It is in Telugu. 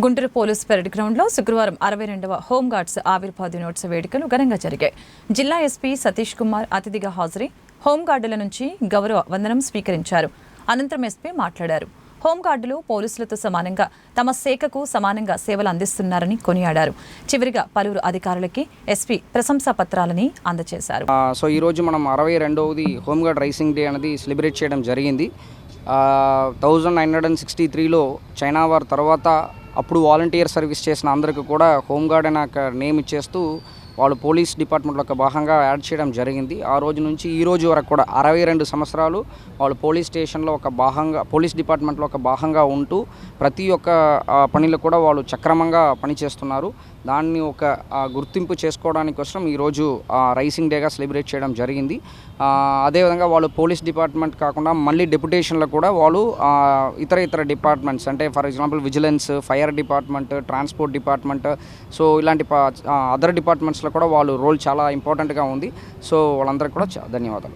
గుంటూరు పోలీస్ పెరడ్ గ్రౌండ్లో శుక్రవారం అరవై రెండవ హోంగార్డ్స్ ఆవిర్భావ దినోత్సవ వేడుకలు ఘనంగా జరిగాయి. జిల్లా ఎస్పీ సతీష్ కుమార్ అతిథిగా హాజరై హోంగార్డుల నుంచి గౌరవ వందనం స్వీకరించారు. అనంతరం ఎస్పీ మాట్లాడారు. హోంగార్డులు పోలీసులతో సమానంగా తమ శాఖకు సమానంగా సేవలు అందిస్తున్నారని కొనియాడారు. చివరిగా పలువురు అధికారులకి ఎస్పీ ప్రశంసా పత్రాలని అందజేశారు సో ఈరోజు మనం అరవై రెండవది హోంగార్డ్ రైసింగ్ డే అనేది సెలబ్రేట్ చేయడం జరిగింది. Thousand nine hundred and sixty త్రీలో చైనా వార్ తర్వాత అప్పుడు వాలంటీర్ సర్వీస్ చేసిన అందరికీ కూడా హోంగార్డ్ అనే నేమ్ ఇచ్చేస్తూ వాళ్ళు పోలీస్ డిపార్ట్మెంట్లో ఒక భాగంగా యాడ్ చేయడం జరిగింది. ఆ రోజు నుంచి ఈ రోజు వరకు కూడా అరవై రెండు సంవత్సరాలు వాళ్ళు పోలీస్ స్టేషన్లో ఒక భాగంగా పోలీస్ డిపార్ట్మెంట్లో ఒక భాగంగా ఉంటూ ప్రతి ఒక్క పనిలో కూడా వాళ్ళు చక్రమంగా పనిచేస్తున్నారు. దాన్ని ఒక గుర్తింపు చేసుకోవడానికి కోసం ఈరోజు రైసింగ్ డేగా సెలబ్రేట్ చేయడం జరిగింది. అదేవిధంగా వాళ్ళు పోలీస్ డిపార్ట్మెంట్ కాకుండా మళ్ళీ డెప్యుటేషన్లో కూడా వాళ్ళు ఇతర ఇతర డిపార్ట్మెంట్స్ అంటే for example vigilance fire department transport department so ఇలాంటి అదర్ డిపార్ట్మెంట్స్ కూడా వాళ్ళు రోల్ చాలా ఇంపార్టెంట్గా ఉంది. సో వాళ్ళందరికీ కూడా ధన్యవాదాలు.